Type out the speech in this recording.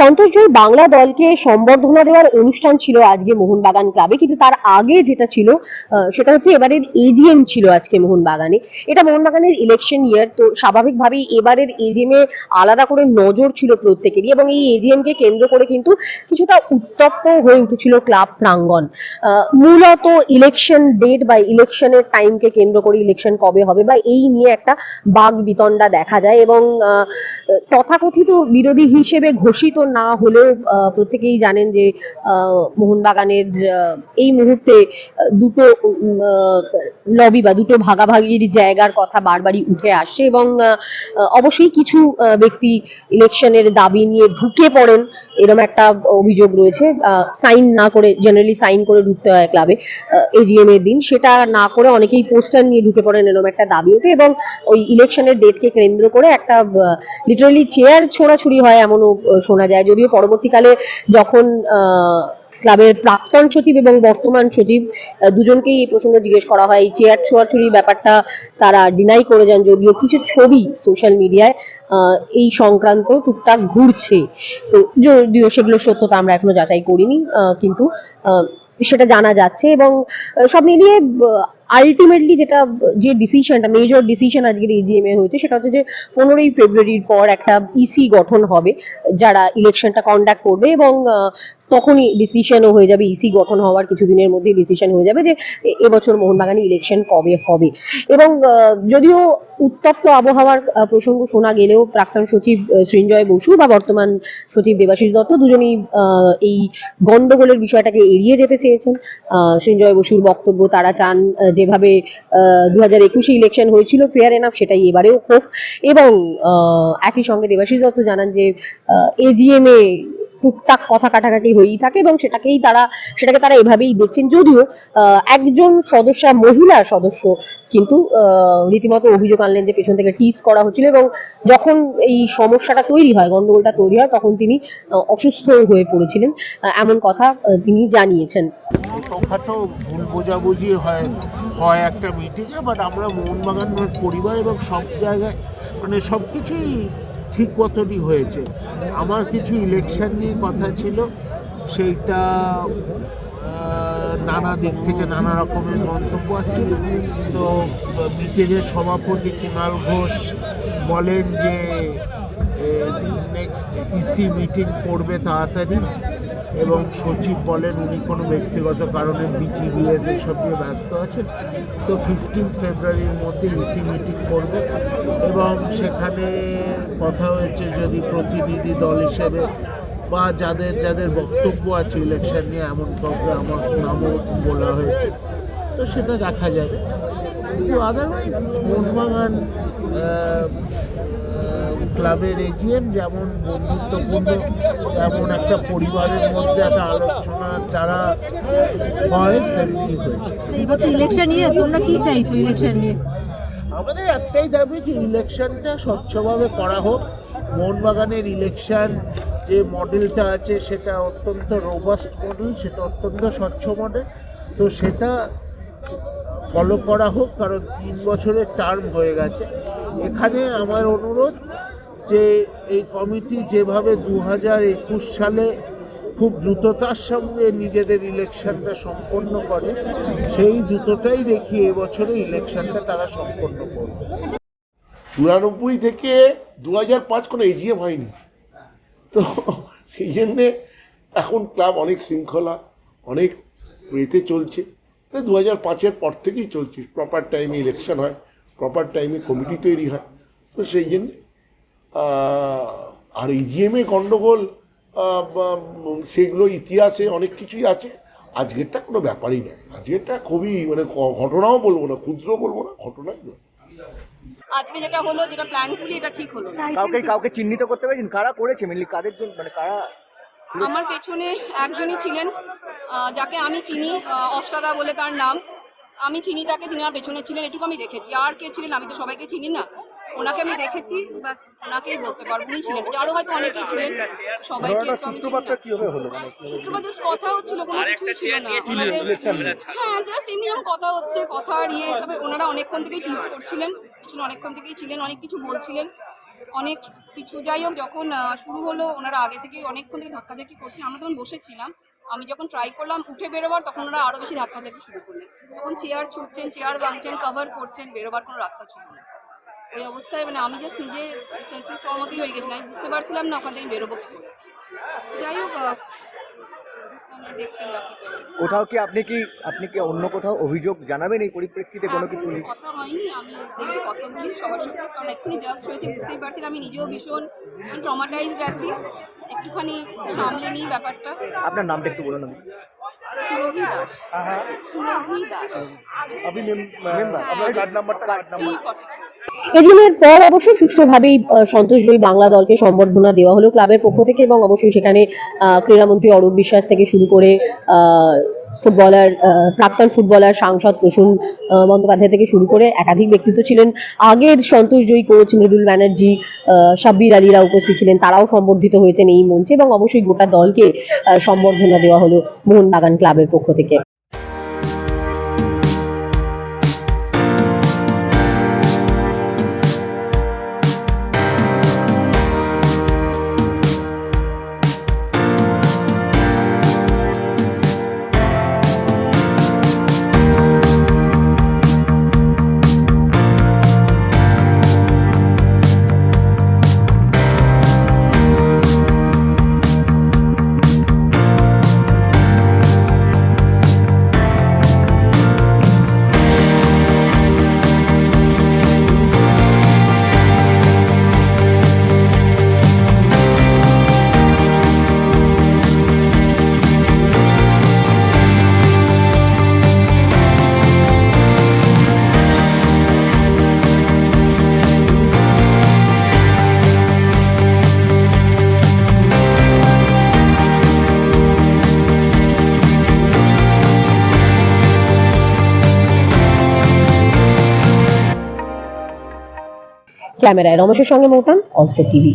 সন্তোষ জোর বাংলা দলকে সম্বর্ধনা দেওয়ার অনুষ্ঠান ছিল আজকে মোহনবাগান ক্লাবে, কিন্তু তার আগে যেটা ছিল সেটা হচ্ছে এবারের এজিএম ছিল আজকে মোহনবাগানে। এটা মোহনবাগানের ইলেকশন ইয়ার তো স্বাভাবিকভাবেই এবারের এজিএম এ আলাদা করে নজর ছিল প্রত্যেকেরই এবং এই এজিএম কে কেন্দ্র করে কিন্তু কিছুটা উত্তপ্ত হয়ে উঠেছিল ক্লাব প্রাঙ্গণ। মূলত ইলেকশন ডেট বা ইলেকশনের টাইমকে কেন্দ্র করে ইলেকশন কবে হবে বা এই নিয়ে একটা বাগ বিতণ্ডা দেখা যায় এবং তথাকথিত বিরোধী হিসেবে ঘোষিত না হলেও প্রত্যেকেই জানেন যে মোহনবাগানের এই মুহূর্তে দুটো লবি বা দুটো ভাগাভাগির জায়গার কথা বারবারই উঠে আসে এবং অবশ্যই কিছু ব্যক্তি ইলেকশনের দাবি নিয়ে ঢুকে পড়েন। এরকম একটা অভিযোগ রয়েছে সাইন না করে জেনারেলি সাইন করে ঢুকতে হয় ক্লাবে এজিএম এর দিন। সেটা না করে অনেকেই পোস্টার নিয়ে ঢুকে পড়েন এরকম একটা দাবি ওঠে এবং ওই ইলেকশনের ডেটকে কেন্দ্র করে একটা লিটারালি চেয়ার ছোড়াছুড়ি হয় এমনও শোনা যায়। যদিও পরবর্তীকালে যখন ক্লাবের প্রাক্তন সচিব এবং বর্তমান সচিব দুজনকেই এই প্রসঙ্গে জিজ্ঞেস করা হয়। এই চেয়ার ছোড়াছুড়ি ব্যাপারটা তারা ডিনাই করে যান, যদিও কিছু ছবি সোশ্যাল মিডিয়ায় এই সংক্রান্ত টুকটাক ঘুরছে। তো যদিও সেগুলো সত্যতা আমরা এখনও যাচাই করিনি কিন্তু সেটা জানা যাচ্ছে এবং সব মিলিয়ে আলটিমেটলি যেটা, যে ডিসিশনটা মেজর ডিসিশন আজকের এজিএম এ হয়েছে, সেটা হচ্ছে যে পনেরোই ফেব্রুয়ারির পর একটা ইসি গঠন হবে, যারা ইলেকশনটা কন্ডাক্ট করবে এবং তখনই ডিসিশনও হয়ে যাবে ইসি গঠন হওয়ার কিছুদিনের মধ্যেই ডিসিশন হয়ে যাবে যে এবছর মোহনবাগানে ইলেকশন কবে হবে। এবং যদিও উত্তপ্ত আবহাওয়ার প্রসঙ্গ শোনা গেলেও প্রাক্তন সচিব সৃঞ্জয় বসু বা বর্তমান সচিব দেবাশিস দত্ত দুজনেই এই গন্ডগোলের বিষয়টাকে এড়িয়ে যেতে চেয়েছেন। সৃঞ্জয় বসুর বক্তব্য তারা চান যেভাবে দু হাজার একুশে ইলেকশন হয়েছিল ফেয়ার এনাফ সেটাই এবারেও হোক। এবং একই সঙ্গে দেবাশিস দত্ত জানান যে এজিএম এ টুকটাক কথা কাটাকাটি হয়েই থাকে এবং সেটাকেই তারা, সেটাকে তারা এভাবেই দেখছেন। যদিও একজন সদস্য, মহিলা সদস্য কিন্তু রীতিমতো অভিযোগ আনলেন যে পেছন থেকে টিস করা হচ্ছিল এবং যখন এই সমস্যাটা তৈরি হয়, গন্ডগোলটা তৈরি হয়, তখন তিনি অসুস্থ হয়ে পড়েছিলেন এমন কথা তিনি জানিয়েছেন। ছোটোখাটো ভুল বোঝাবুঝি হয় হয় একটা মিটিংয়ে বাট আমরা মোহনবাগান পরিবার এবং সব জায়গায় মানে সব কিছুই ঠিক মতনই হয়েছে? আমার কিছু ইলেকশন নিয়ে কথা ছিল। সেইটা নানা দিক থেকে নানা রকমের মন্তব্য আসছিল। তো মিটিংয়ের সভাপতি কুণাল ঘোষ বলেন যে নেক্সট ইসি মিটিং করবে তাড়াতাড়ি। এবং সচিব বলেন উনি কোনো ব্যক্তিগত কারণে বিজিবিএস এসব নিয়ে ব্যস্ত আছেন। সো ফিফটিন্থ ফেব্রুয়ারির মধ্যে ইসি মিটিং করবে এবং সেখানে কথা হয়েছে যদি প্রতিনিধি দল হিসেবে বা যাদের যাদের বক্তব্য আছে ইলেকশন নিয়ে এমন কাউকে আমার নামও বলা হয়েছে। তো সেটা দেখা যাবে। কিন্তু আদারওয়াইজ মোহনবাগান ক্লাবের এজিএম যেমন বন্ধুত্বপূর্ণ তেমন একটা পরিবারের মধ্যে একটা আলোচনা যারা হয় সেমনি হয়েছে। এবার তো ইলেকশন নিয়ে তোমরা কি চাইছো ইলেকশন নিয়ে? আমাদের একটাই দাবি যে ইলেকশনটা স্বচ্ছভাবে করা হোক। মোহনবাগানের ইলেকশন যে মডেলটা আছে সেটা অত্যন্ত রোবাস্ট মডেল সেটা অত্যন্ত স্বচ্ছ মডেল তো সেটা ফলো করা হোক কারণ তিন বছরের টার্ম হয়ে গেছে। এখানে আমার অনুরোধ যে এই কমিটি যেভাবে দু হাজার একুশ সালে খুব দ্রুততার সঙ্গে নিজেদের ইলেকশনটা সম্পন্ন করে, সেই দ্রুততাই দেখি এবছরে ইলেকশনটা তারা সম্পন্ন করবে। চুরানব্বই থেকে দু হাজার পাঁচ কোনো এজিএম হয়নি। তো সেই জন্যে এখন ক্লাব অনেক শৃঙ্খলা, অনেক এতে চলছে। দু হাজার পাঁচের পর থেকেই চলছে। প্রপার টাইমে ইলেকশন হয় প্রপার টাইমে কমিটি তৈরি হয়। তো সেই জন্যে আর ইজিএমে গণ্ডগোল আহ, সেগুলো ইতিহাসে অনেক কিছুই আছে। আজকেরটা কোনো ব্যাপারই নয়। আজকেরটা খুবই মানে ঘটনাও বলব না ক্ষুদ্র বলব না ঘটনাই নয়। আজকে যেটা হলো যেটা প্ল্যানফুলি এটা ঠিক হলো। কাউকে কাউকে চিহ্নিত করতে পেরেছেন কারা করেছে মেনলি কাদের জন্য মানে কারা আমার পেছনে একজনই ছিলেন যাকে আমি চিনি অষ্টাদা বলে তার নাম। আমি চিনি তাকে তিনি আমার পেছনে ছিলেন এটুকু আমি দেখেছি। আর কে ছিলেন? আমি তো সবাইকে চিনি না। ওনাকে আমি দেখেছি বাস ওনাকেই বলতে পারব। উনি ছিলেন। আরও হয়তো অনেকেই ছিলেন। সবাইকে তো আমি হলো? মানে কথা হচ্ছিল কোনো কিছুই ছিল না। ওনাদের হ্যাঁ জাস্ট এমনি কথা হচ্ছে কথা আর ইয়ে তবে ওনারা অনেকক্ষণ থেকেই টিজ করছিলেন। পিছনে অনেকক্ষণ থেকেই ছিলেন অনেক কিছু বলছিলেন। অনেক কিছু যাই হোক যখন শুরু হলো ওনারা আগে থেকে অনেকক্ষণ থেকে ধাক্কাধাক্কি করছেন আমরা তখন বসেছিলাম আমি যখন ট্রাই করলাম উঠে বেরোবার তখন ওরা আরও বেশি ধাক্কা ধাক্কাধাক্কি শুরু করলেন। তখন চেয়ার ছুটছেন চেয়ার ভাঙছেন কভার করছেন বেরোবার কোনো রাস্তা ছিল না। ওই অবস্থায় মানে আমি জাস্ট নিজে সেন্সলেস হওয়ার মতোই হয়ে গেছিলাম। আমি বুঝতে পারছিলাম না ওখান থেকে বেরোবো কী করে। যাই হোক মানে বাকিটা কোথাও কি আপনি কি আপনি কি অন্য কোথাও অভিযোগ জানাবেন এই পরিপ্রেক্ষিতে কোনো কি এখন কথা হয়নি আমি দেখি কথা বলি সবার সাথে কারণ এক্ষুনি জাস্ট হয়েছে বুঝতেই পারছেন আমি নিজেও ভীষণ ট্রমাটাইজড আছি। একটুখানি সামলে নিই ব্যাপারটা। আপনার নামটা একটু বলুন আমি সুরভি দাস। সুরভি দাস। মেম্বার আপনার কার্ড নাম্বারটা কার্ড ফর্টি এদিনের পর অবশ্য সুষ্ঠুভাবেই আহ, সন্তোষজয়ী বাংলা দলকে সম্বর্ধনা দেওয়া হলো ক্লাবের পক্ষ থেকে এবং অবশ্যই সেখানে ক্রীড়ামন্ত্রী অরূপ বিশ্বাস থেকে শুরু করে ফুটবলার প্রাক্তন ফুটবলার সাংসদ প্রসূন বন্দ্যোপাধ্যায় থেকে শুরু করে একাধিক ব্যক্তিত্ব ছিলেন। আগের সন্তোষ সন্তোষজয়ী কোচ মৃদুল ব্যানার্জি সাব্বির আলীরা উপস্থিত ছিলেন তারাও সম্বর্ধিত হয়েছেন এই মঞ্চে এবং অবশ্যই গোটা দলকে সম্বর্ধনা দেওয়া হলো মোহনবাগান ক্লাবের পক্ষ থেকে। ক্যামেরায় রমেশের সঙ্গে মৌতান অস্ত্র টিভি।